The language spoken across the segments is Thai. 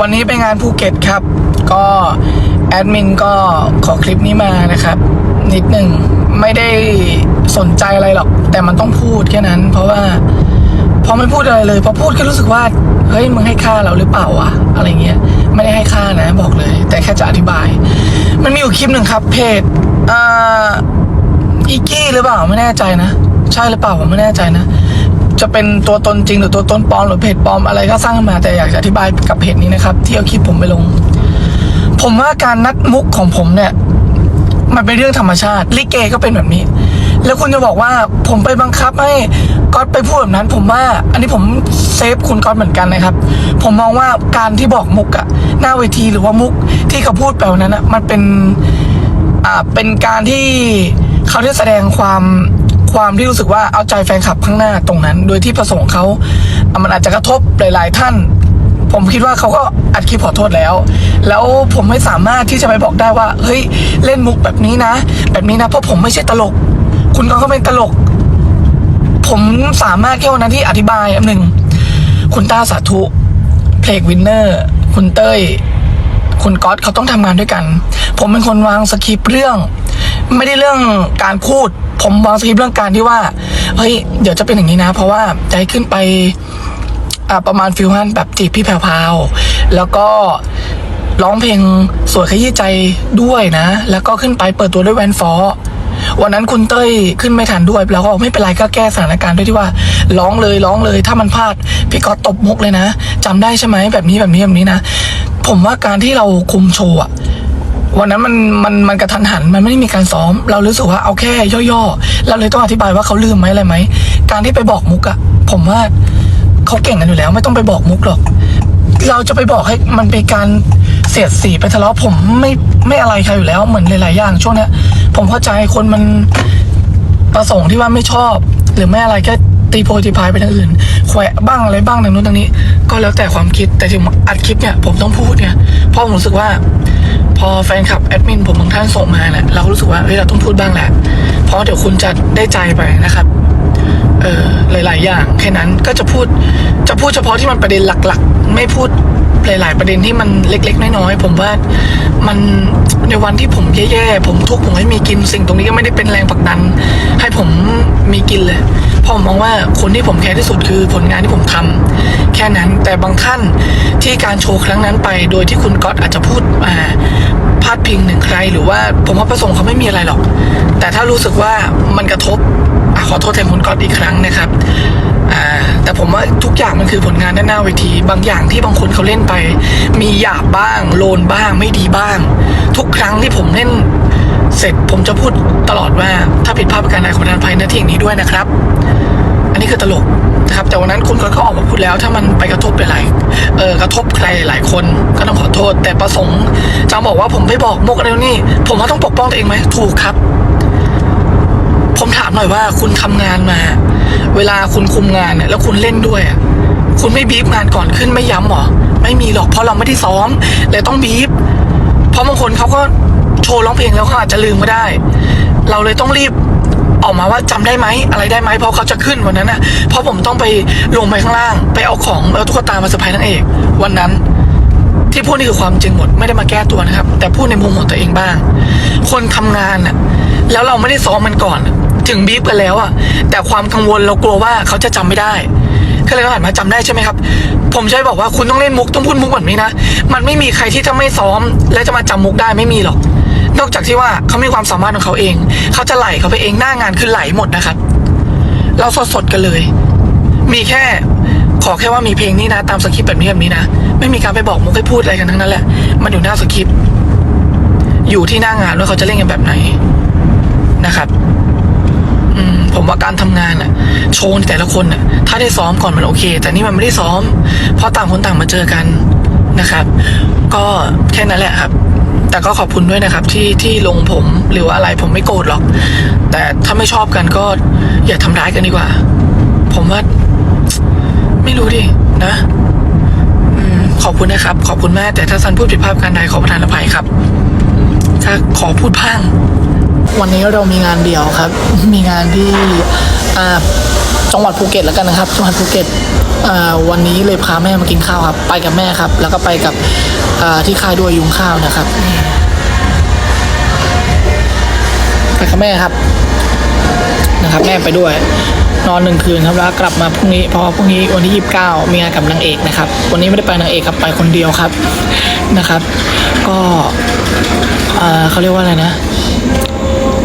วันนี้ไปงานภูเก็ตครับ ก็แอดมินก็ขอคลิปนี้มานะครับ นิดหนึ่งไม่ได้สนใจอะไรหรอก แต่มันต้องพูดแค่นั้น เพราะว่าพอไม่พูดอะไรเลยพอพูดก็รู้สึกว่าเฮ้ยมึงให้ค่าเราหรือเปล่าวะอะไรเงี้ยไม่ได้ให้ค่านะบอกเลย แต่แค่จะอธิบาย มันมีอยู่คลิปหนึ่งครับ เพจอ่าอีกี้หรือเปล่าไม่แน่ใจนะ ใช่หรือเปล่าผมไม่แน่ใจนะ จะเป็นตัวตนจริงหรือตัวตนปลอมหรือเพจปลอมอะไรก็สร้างขึ้นมาแต่อยากจะอธิบายกับเพจนี้นะครับ ที่เอาคลิปผมไปลง ผมว่าการนัดมุกของผมเนี่ย มันเป็นเรื่องธรรมชาติลิเกก็เป็นแบบนี้ แล้วคุณจะบอกว่าผมไปบังคับให้ก๊อตไปพูดแบบนั้น ผมว่า อันนี้ผมเซฟคุณก๊อตเหมือนกันนะครับ ผมมองว่าการที่บอกมุกอะหน้าเวทีหรือว่ามุกที่เขาพูดแบบนั้นอะมันเป็นอ่าเป็นการที่เขาได้แสดงความ ความที่รู้สึกว่าเอาใจแฟนคลับข้างหน้าตรงนั้น โดยที่ประสงค์เขาอะมันอาจจะกระทบหลาย ๆ ท่าน ผมคิดว่าเขาก็อัดคลิปขอโทษแล้ว แล้วผมไม่สามารถที่จะไปบอกได้ว่า เฮ้ยเล่นมุกแบบนี้นะ แบบนี้นะ เพราะผมไม่ใช่ตลก คุณก็เขาเป็นตลก ผมสามารถแค่วันนั้นที่อธิบายอันหนึ่งคุณต้าสาธุเพลกวินเนอร์ คุณเต้ย คุณก๊อตเขาต้องทำงานด้วยกัน ผมเป็นคนวางสคริปต์เรื่อง ไม่ได้เรื่องการพูด ผมวางสคริปต์เรื่องการที่ว่าเฮ้ยเดี๋ยวจะเป็นอย่างนี้นะ เพราะว่าจะให้ขึ้นไปประมาณฟิลฮันแบบจีบพี่แพรวๆแล้วก็ร้องเพลงสวยขยี้ใจด้วยนะ แล้วก็ขึ้นไปเปิดตัวด้วยแวนฟอวันนั้นคุณเต้ยขึ้นไม่ทันด้วยแล้วก็ไม่เป็นไรก็แก้สถานการณ์ด้วยที่ว่า ร้องเลยร้องเลยถ้ามันพลาด พี่ก็ตบมุกเลยนะจำได้ใช่ไหมแบบนี้แบบนี้แบบนี้นะ ผมว่าการที่เราคุมโชว์อะวันนั้นมันมันมันกระทันหันมันไม่ได้มีการซ้อม เรารู้สึกว่าเอาแค่ย่อๆเราเลยต้องอธิบายว่าเขาลืมไหมอะไรไหมการที่ไปบอกมุกอะผมว่าเขาเก่งกันอยู่แล้ว ไม่ต้องไปบอกมุกหรอก เราจะไปบอกให้มันเป็นการเสียดสีไปทะเลาะผมไม่ไม่อะไรใครอยู่แล้วเหมือนหลายๆอย่างช่วงเนี้ยผมเข้าใจคนมันประสงค์ที่ว่าไม่ชอบ หรือไม่อะไรก็ ตีโพยตีพายไปทางอื่นแขวะบ้างอะไรบ้างทางนู้นทางนี้ ก็แล้วแต่ความคิดแต่ถึงอัดคลิปเนี่ยผมต้องพูดเนี่ยเพราะผมรู้สึกว่า พอแฟนคลับแอดมินผมบางท่านส่งมาแหละเราก็รู้สึกว่าเฮ้ยเราต้องพูดบ้างแหละเพราะเดี๋ยวคุณจะได้ใจไปนะครับเออหลาย ๆ อย่างแค่นั้นก็จะพูดจะพูดเฉพาะที่มันประเด็นหลัก ๆ ไม่พูด หลาย ๆ ประเด็นที่มันเล็ก ๆ น้อยๆผมว่ามันในวันที่ผมแย่ๆผมทุกข์ผมไม่มีกินสิ่งตรงนี้ก็ไม่ได้เป็นแรงผลักดัน ให้ผมมีกินเลยเพราะผมมองว่าคนที่ผมแคร์ที่สุดคือผลงานที่ผมทำแค่นั้นแต่บางท่านที่การโชว์ครั้งนั้นไป โดยที่คุณก๊อตอาจจะพูดอ่าพาดพิงถึงใคร หรือว่าผมว่าประสงค์เขาไม่มีอะไรหรอก แต่ถ้ารู้สึกว่ามันกระทบอขอโทษแทนคุณก๊อตอีกครั้งนะครับ อ่าแต่ผมว่าทุกอย่างมันคือผลงานด้านหน้าเวที บางอย่างที่บางคนเขาเล่นไป มีหยาบบ้าง โลนบ้างไม่ดีบ้าง ทุกครั้งที่ผมเล่น เสร็จผมจะพูดตลอดว่าถ้าผิดพลาดประการใดขอทานภัยหน้าที่อย่างนี้ด้วยนะครับ อันนี้คือตลกนะครับแต่วันนั้นคุณก็ออกมาพูดแล้วถ้ามันไปกระทบหลายเออกระทบใครหลายคนก็ต้องขอโทษ แต่ประสงค์จะบอกว่าผมไปบอกมุกอะไรนี่ ผมว่าต้องปกป้องตัวเองไหมถูกครับ ผมถามหน่อยว่าคุณทำงานมา เวลาคุณคุมงานเนี่ยแล้วคุณเล่นด้วยอะคุณไม่บีบงานก่อนขึ้นไม่ย้ำหรอไม่มีหรอกเพราะเราไม่ได้ซ้อมเลยต้องบีบเพราะบางคนเขาก็โชว์ร้องเพลงแล้วเขาอาจจะลืมก็ได้ เราเลยต้องรีบออกมาว่าจำได้ไหมอะไรได้ไหมเพราะเขาจะขึ้นวันนั้นน่ะเพราะผมต้องไปลงไปข้างล่าง ไปเอาของเอาตุ๊กตามาเซอร์ไพรส์นางเอกวันนั้น ที่พูดนี่คือความจริงหมดไม่ได้มาแก้ตัวนะครับ แต่พูดในมุมของตัวเองบ้าง คนทำงานน่ะแล้วเราไม่ได้ซ้อมมันก่อน ถึงบีบกันแล้วอะแต่ความกังวลเรากลัวว่าเขาจะจำไม่ได้ก็เลยหันมาจำได้ใช่ไหมครับ ผมใช่บอกว่าคุณต้องเล่นมุกต้องพูดมุกแบบนี้นะมันไม่มีใครที่จะไม่ซ้อม และจะมาจำมุกได้ไม่มีหรอก นอกจากที่ว่าเขามีความสามารถของเขาเอง เขาจะไหลเขาไปเองหน้างานคือไหลหมดนะครับ เราสดสดๆกันเลย มีแค่ขอแค่ว่ามีเพลงนี้นะ ตามสคริปต์แบบนี้แบบนี้นะไม่มีการไปบอกมุกให้พูดอะไรกันทั้งนั้นแหละ มันอยู่หน้าสคริปต์อยู่ที่หน้างานว่าเขาจะเล่นกันแบบไหนนะครับ ผมว่าการทำงานอะโชว์แต่ละคนอะถ้าได้ซ้อมก่อนมันโอเค แต่นี่มันไม่ได้ซ้อม เพราะต่างคนต่างมาเจอกันนะครับ ก็แค่นั้นแหละครับ แต่ก็ขอบคุณด้วยนะครับ ที่ที่ลงผมหรือว่าอะไรผมไม่โกรธหรอก แต่ถ้าไม่ชอบกันก็อย่าทำร้ายกันดีกว่า ผมว่า ไม่รู้ดินะอขอบคุณนะครับ ขอบคุณแมากแต่ถ้าซันพูดผิดพลาดการใดขอประทานอภัยครับ ถ้าขอพูดพัง วันนี้เรามีงานเดี่ยวครับ มีงานที่จังหวัดภูเก็ตแล้วกันนะครับ จังหวัดภูเก็ตวันนี้เลยพาแม่มากินข้าวครับ ไปกับแม่ครับ แล้วก็ไปกับที่ค่ายด้วยยุงข้าวนะครับไปกับแม่ครับนะครับ แม่ไปด้วย นอนหนึ่งคืนครับแล้วกลับมาพรุ่งนี้เพราะพรุ่งนี้วันที่ 29 มีงานกับนางเอกนะครับ วันนี้ไม่ได้ไปนางเอกครับไปคนเดียวครับนะครับ ก็เขาเรียกว่าอะไรนะ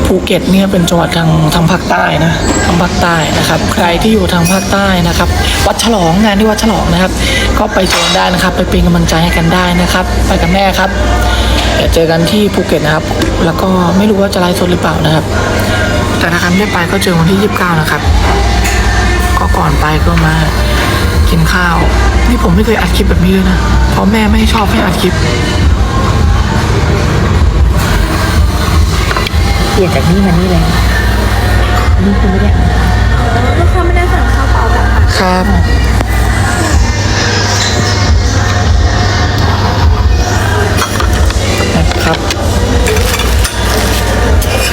ภูเก็ตเนี่ยเป็นจังหวัดทางทางภาคใต้นะทางภาคใต้นะครับ ใครที่อยู่ทางภาคใต้นะครับ วัดฉลองงานที่วัดฉลองนะครับ ก็ไปเจอกันได้นะครับ ไปเป็นกำลังใจให้กันได้นะครับ ไปกับแม่ครับเดี๋ยวเจอกันที่ภูเก็ตนะครับ แล้วก็ไม่รู้ว่าจะไลฟ์สดหรือเปล่านะครับ แต่ถ้าใครไม่ได้ไปก็เจอวันที่ 29 นะครับ ก็ก่อนไปก็มากินข้าว นี่ผมไม่เคยอัดคลิปแบบนี้เลยนะเพราะแม่ไม่ชอบให้อัดคลิป ลี่ยนจากนี่มานี่เลยนี่คือไม่ได้อ่านลูกค้าไม่ได้สั่งข้าวเปล่าแบบค่ะครับนะครับ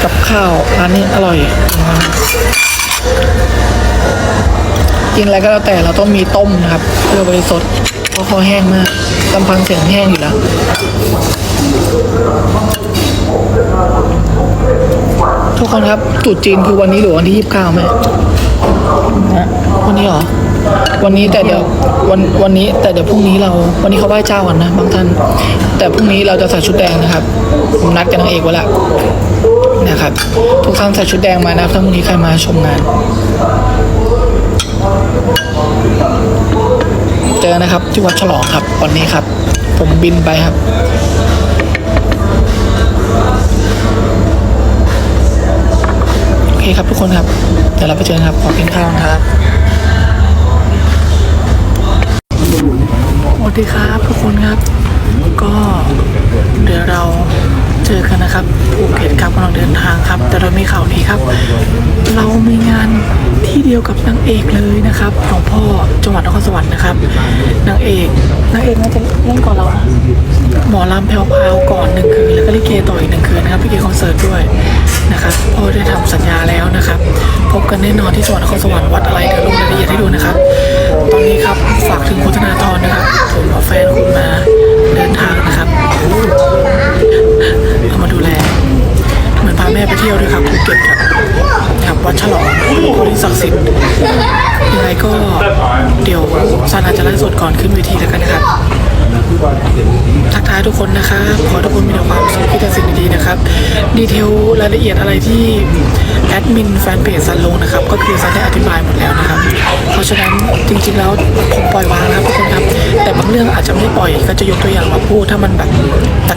กับข้าวร้านนี้อร่อยนะครับกินอะไรก็แล้วแต่เราต้องมีต้มนะครับ เพื่อบริสุทธิ์เพราะคอแห้งมากลำพังเสียงแห้งอยู่แล้ว ทุกคนครับตรุษจีนคือวันนี้หรือวันที่ยี่สิบเก้าแม่นะวันนี้เหรอ วันนี้แต่เดี๋ยววันวันนี้แต่เดี๋ยวพรุ่งนี้เรา วันนี้เขาไหว้เจ้ากันนะบางท่าน แต่พรุ่งนี้เราจะใส่ชุดแดงนะครับผมนัดกับนางเอกไว้แล้วนะครับ ทุกท่านใส่ชุดแดงมานะถ้าพรุ่งนี้ใครมาชมงานเจอนะครับที่วัดฉลองครับวันนี้ครับ ผมบินไปครับ เคครับทุกคนครับเดี๋ยวเราไปเจอกันครับขอกินข้าวนะครับสวัสดีครับทุกคนครับ ก็เดี๋ยวเรา เจอกันนะครับภูเก็ตครับกำลังเดินทางครับ แต่เรามีข่าวดีครับ เรามีงานที่เดียวกับนางเอกเลยนะครับหลวงพ่อจังหวัดนครสวรรค์นะครับนางเอกนางเอกน่าจะเล่นก่อนเรานะหมอลำแพรวๆก่อนหนึ่งคืนแล้วก็ลิเกต่ออีกหนึ่งคืนนะครับพี่เกคอนเสิร์ตด้วยนะครับพ่อได้ทำสัญญาแล้วนะครับ พบกันแน่นอนที่จังหวัดนครสวรรค์วัดอะไรเดี๋ยวลงรายละเอียดให้ดูนะครับ ตอนนี้ครับฝากถึงคุณธนาธรนะครับผมกับแฟนคุณมา ซานาจะไลฟ์สดก่อนขึ้นเวทีแล้วกันนะครับ ทักทายทุกคนนะครับ ขอทุกคนมีแต่ความสุขที่แต่สิ่งดีๆนะครับ ดีเทลรายละเอียดอะไรที่แอดมินแฟนเพจซันลงนะครับ ก็คือซันได้อธิบายหมดแล้วนะครับ เพราะฉะนั้นจริงๆแล้วผมปล่อยวางนะครับทุกคนครับ แต่บางเรื่องอาจจะไม่ปล่อยก็จะยกตัวอย่างมาพูดถ้ามันแบบ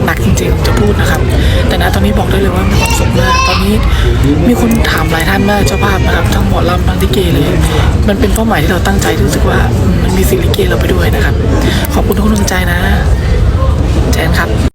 หนักๆจริงๆจะพูดนะครับ แต่ณตอนนี้บอกได้เลยว่ามีความสุขมากตอนนี้มีคนถามหลายท่านมากเจ้าภาพนะครับทั้งหมอลำทั้งลิเกเลย มันเป็นเป้าหมายที่เราตั้งใจรู้สึกว่ามมันมีสิ่งลิเกเราไปด้วยนะครับ ขอบคุณทุกกำลังใจนะเจนครับ